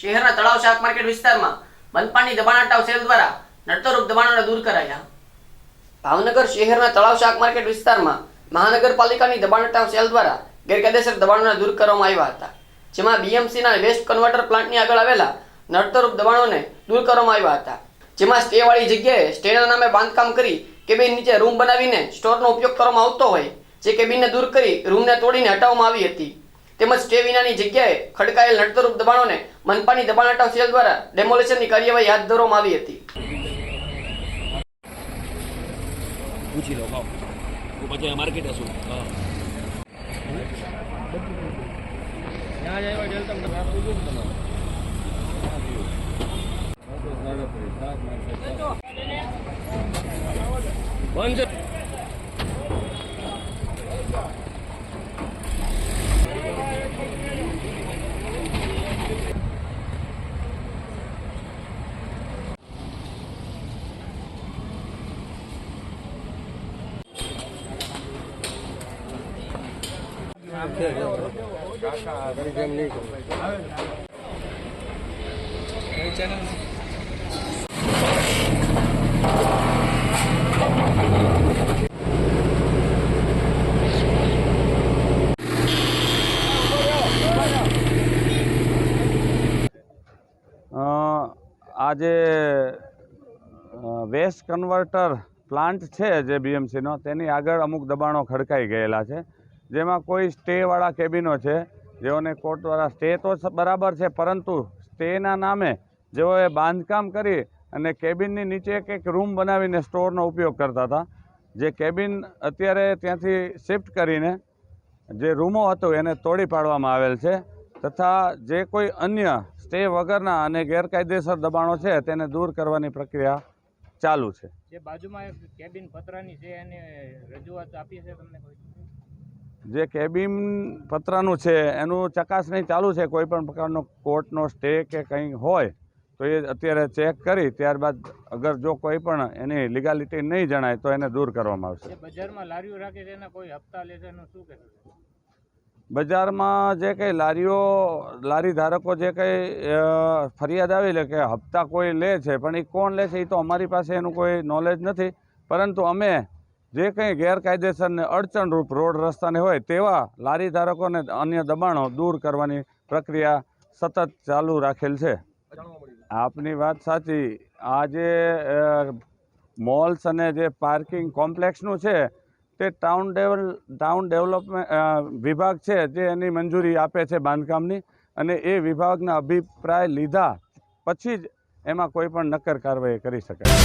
શહેરના તળાવ શાક માર્કેટ વિસ્તારમાં મનપાની દબાણ હટાવ સેલ દ્વારા નડતરરૂપ દબાણોને દૂર કરાયા. ભાવનગર શહેરના તળાવ શાક માર્કેટ વિસ્તારમાં મહાનગરપાલિકાની દબાણ હટાવ સેલ દ્વારા ગેરકાયદેસર દબાણોને દૂર કરવામાં આવ્યા હતા, જેમાં બીએમસીના વેસ્ટ કન્વર્ટર પ્લાન્ટની આગળ આવેલા નડતરરૂપ દબાણોને દૂર કરવામાં આવ્યા હતા, જેમાં સ્ટેવાળી જગ્યાએ સ્ટેના નામે બાંધકામ કરી કેબિન નીચે રૂમ બનાવીને સ્ટોરનો ઉપયોગ કરવામાં આવતો હોય, જે કેબિનને દૂર કરી રૂમને તોડીને હટાવવામાં આવી હતી. તેમજ સ્ટે વિનાની જગ્યાએ ખડકાયેલ નડતરૂપ દબાણોને મનપાની દબાણ હટાવ સેલ દ્વારા ડેમોલેશનની કાર્યવાહી હાથ ધરવામાં આવી હતી. પૂછી લો ખાઓ. પછી માર્કેટ હશું. ત્યાં જાય જેલ તમને આપું છું તમારે બંધ છે અ, આ જે વેસ્ટ કન્વર્ટર પ્લાન્ટ છે જે બીએમસીનો તેની આગળ અમુક દબાણો ખડકાઈ ગયેલા છે. જેમાં કોઈ સ્ટેવાળા કેબિનો છે, જેઓને કોર્ટ દ્વારા સ્ટે તો બરાબર છે, પરંતુ સ્ટેના નામે જેઓએ બાંધકામ કરી અને કેબિનની નીચે એક એક રૂમ બનાવીને સ્ટોરનો ઉપયોગ કરતા હતા, જે કેબિન અત્યારે ત્યાંથી શિફ્ટ કરીને જે રૂમો હતો એને તોડી પાડવામાં આવેલ છે, તથા જે કોઈ અન્ય સ્ટે વગરના અને ગેરકાયદેસર દબાણો છે, તેને દૂર કરવાની પ્રક્રિયા ચાલુ છે. જે બાજુમાં કેબિન પતરાની છે, એને રજૂઆત આપી છે તમને કોઈ? જે કેબિન પત્રનું છે એનું ચકાસણી ચાલુ છે કોઈ પણ પ્રકારનો કોર્ટનો સ્ટે કે કંઈ હોય તો એ અત્યારે ચેક કરી ત્યારબાદ અગર જો કોઈ પણ એની લીગાલિટી નહીં જણાય તો એને દૂર કરવામાં આવશે. બજારમાં લારીઓ રાખે છે એના કોઈ હપ્તા લે છે શું કહેશું બજારમાં જે કંઈ લારીઓ લારી ધારકો જે કંઈ ફરિયાદ આવી લે કે હપ્તા કોઈ લે છે પણ એ કોણ લે છે એ તો અમારી પાસે એનું કોઈ નોલેજ નથી. પરંતુ અમે જે કંઈ ગેરકાયદેસરને અડચણરૂપ રોડ રસ્તાને હોય તેવા લારી ધારકોને અન્ય દબાણો દૂર કરવાની પ્રક્રિયા સતત ચાલુ રાખેલ છે. આપની વાત સાચી. આજે મોલ્સ અને જે પાર્કિંગ કોમ્પ્લેક્સનું છે, તે ટાઉન ડેવલ, ટાઉન ડેવલપમેન્ટ વિભાગ છે જે એની મંજૂરી આપે છે બાંધકામની અને એ વિભાગના અભિપ્રાય લીધા પછી જ એમાં કોઈ પણ નક્કર કાર્યવાહી કરી શકાય.